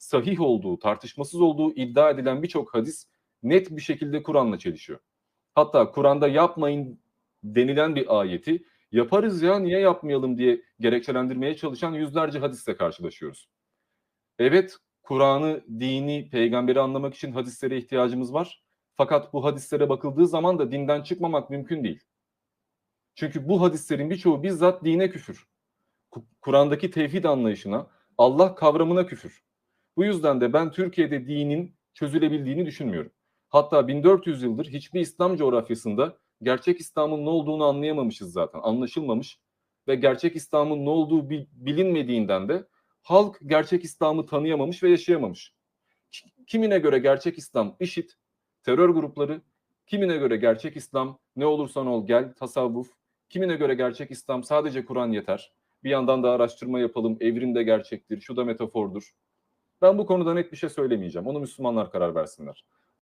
sahih olduğu, tartışmasız olduğu iddia edilen birçok hadis net bir şekilde Kur'an'la çelişiyor. Hatta Kur'an'da yapmayın denilen bir ayeti yaparız ya niye yapmayalım diye gerekçelendirmeye çalışan yüzlerce hadisle karşılaşıyoruz. Evet Kur'an'ı, dini, peygamberi anlamak için hadislere ihtiyacımız var. Fakat bu hadislere bakıldığı zaman da dinden çıkmamak mümkün değil. Çünkü bu hadislerin birçoğu bizzat dine küfür. Ku- Kur'an'daki tevhid anlayışına, Allah kavramına küfür. Bu yüzden de ben Türkiye'de dinin çözülebildiğini düşünmüyorum. Hatta 1400 yıldır hiçbir İslam coğrafyasında gerçek İslam'ın ne olduğunu anlayamamışız zaten. Anlaşılmamış ve gerçek İslam'ın ne olduğu bil- bilinmediğinden de halk gerçek İslam'ı tanıyamamış ve yaşayamamış. Ki- Kimine göre gerçek İslam işit, terör grupları, kimine göre gerçek İslam ne olursan ol gel, tasavvuf, kimine göre gerçek İslam sadece Kur'an yeter. Bir yandan da araştırma yapalım, evrim de gerçektir, şu da metafordur. Ben bu konuda net bir şey söylemeyeceğim. Onu Müslümanlar karar versinler.